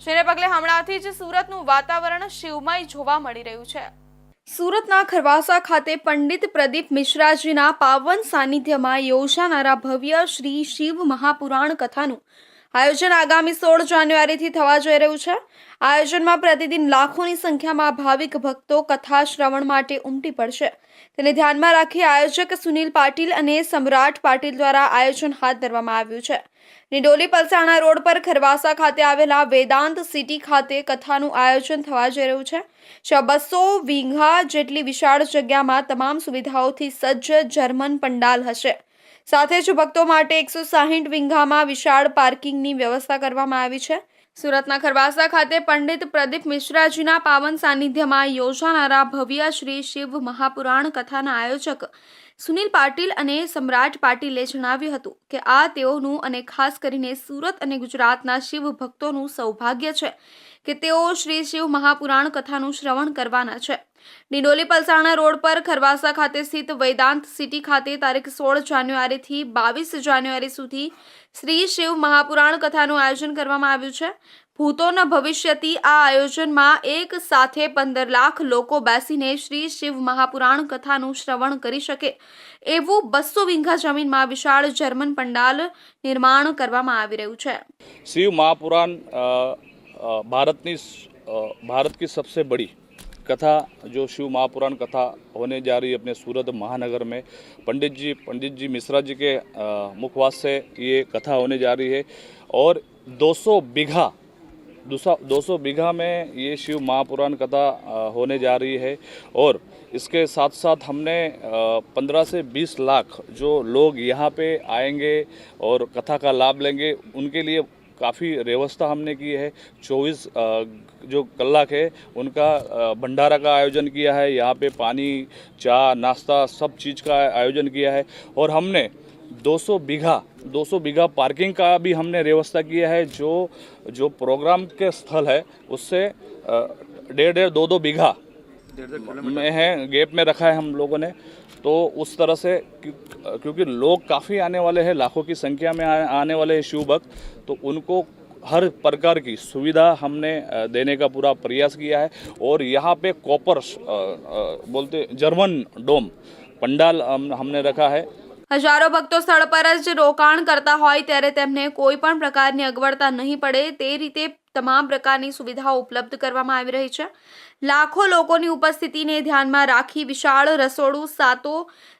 જેને પગલે હમણાંથી જ સુરતનું વાતાવરણ શિવમય જોવા મળી રહ્યું છે. સુરતના ખરવાસા ખાતે પંડિત પ્રદીપ મિશ્રાજીના પાવન સાનિધ્યમાં યોજાનારા ભવ્ય શ્રી શિવ મહાપુરાણ કથાનું આયોજન આગામી સોળ જાન્યુઆરીથી થવા જઈ રહ્યું છે. આયોજનમાં પ્રતિદિન લાખોની સંખ્યામાં ભાવિક ભક્તો કથા શ્રવણ માટે ઉમટી પડશે. તેને ધ્યાનમાં રાખી આયોજક સુનિલ પાટીલ અને સમ્રાટ પાટીલ દ્વારા આયોજન હાથ ધરવામાં આવ્યું છે. નિડોલી પલસાણા રોડ પર ખરવાસા ખાતે આવેલા વેદાંત સિટી ખાતે કથાનું આયોજન થવા જઈ રહ્યું છે. જ્યાં બસો વીંઘા જેટલી વિશાળ જગ્યામાં તમામ સુવિધાઓથી સજ્જ જર્મન પંડાલ હશે. સાથે જ ભક્તો માટે એકસો સાહીઠ વિંઘામાં વિશાળ પાર્કિંગની વ્યવસ્થા કરવામાં આવી છે. સુરતના ખરવાસા ખાતે પંડિત પ્રદીપ મિશ્રાજીના પાવન સાનિધ્યમાં યોજાનારા ભવ્ય શ્રી શિવ મહાપુરાણ કથાના આયોજક સુનિલ પાટીલ અને સમ્રાટ પાટીલે જણાવ્યું હતું કે આ તેઓનું અને ખાસ કરીને સુરત અને ગુજરાતના શિવ ભક્તોનું સૌભાગ્ય છે. કે તેઓ શ્રી શિવ મહાપુરાણ કથાનું શ્રવણ કરવાના છે. ડિંડોલી પલસાણા રોડ પર ખરવાસા ખાતે સ્થિત વૈદાંત સિટી ખાતે તારીખ સોળ જાન્યુઆરીથી બાવીસ જાન્યુઆરી સુધી શ્રી શિવ મહાપુરાણ કથાનું આયોજન કરવામાં આવ્યું છે. ભૂતોના ભવિષ્યથી આ આયોજનમાં એક સાથે પંદર લાખ લોકો બેસીને શ્રી શિવ મહાપુરાણ કથાનું શ્રવણ કરી શકે એવું બસો વીંઘા જમીનમાં વિશાળ જર્મન પંડાલ નિર્માણ કરવામાં આવી રહ્યું છે. શિવ મહાપુરાણ अ, भारत की भारत की सबसे बड़ी कथा जो शिव महापुराण कथा होने जा रही है अपने सूरत महानगर में पंडित जी पंडित जी मिश्रा जी के मुखवास से ये कथा होने जा रही है। और 200 बीघा दूसरा 200 बीघा में ये शिव महापुराण कथा होने जा रही है। और इसके साथ साथ हमने पंद्रह से बीस लाख जो लोग यहाँ पे आएँगे और कथा का लाभ लेंगे उनके लिए काफ़ी व्यवस्था हमने की है। चौबीस जो कलाक है उनका भंडारा का आयोजन किया है। यहाँ पे पानी चाय नाश्ता सब चीज़ का आयोजन किया है। और हमने 200 बीघा 200 बीघा पार्किंग का भी हमने व्यवस्था किया है। जो जो प्रोग्राम के स्थल है उससे डेढ़ डेढ़ दो दो बीघा में है गेप में रखा है हम लोगों ने। तो उस तरह से क्यों- क्योंकि लोग काफ़ी आने वाले हैं लाखों की संख्या में आ- आने वाले हैं शिव भक्त तो उनको हर प्रकार की सुविधा हमने अ, देने का पूरा प्रयास किया है और यहाँ पे कॉपर अ, अ, बोलते जर्मन डोम पंडाल हम, हमने रखा है હજારો ભક્તો સ્થળ પર જ રોકાણ કરતા હોય ત્યારે તેમને કોઈ પણ પ્રકારની અગવડતા નહીં પડે તે રીતે તમામ પ્રકારની સુવિધાઓ ઉપલબ્ધ કરવામાં આવી રહી છે. લાખો લોકોની ઉપસ્થિતિને ધ્યાનમાં રાખી વિશાળ રસોડું સાતો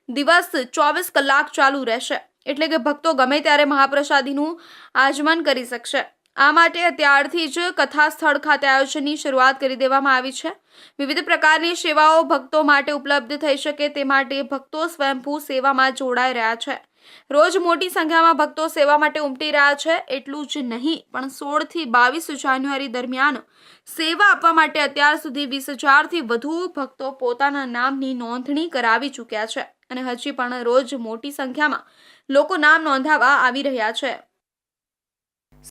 દિવસ ચોવીસ કલાક ચાલુ રહેશે. એટલે કે ભક્તો ગમે ત્યારે મહાપ્રસાદીનું આજમન કરી શકશે. આ માટે અત્યારથી જ કથા સ્થળ ખાતે આયોજનની શરૂઆત કરી દેવામાં આવી છે. વિવિધ પ્રકારની સેવાઓ ભક્તો માટે ઉપલબ્ધ થઈ શકે તે માટે ભક્તો સ્વયંભૂ સેવામાં જોડાઈ રહ્યા છે. રોજ મોટી સંખ્યામાં ભક્તો સેવા માટે ઉમટી રહ્યા છે, એટલું જ નહીં, પણ સોળથી બાવીસ જાન્યુઆરી દરમિયાન સેવા આપવા માટે અત્યાર સુધી વીસ હજારથી વધુ ભક્તો પોતાના નામની નોંધણી કરાવી ચૂક્યા છે. અને હજી પણ રોજ મોટી સંખ્યામાં લોકો નામ નોંધાવવા આવી રહ્યા છે.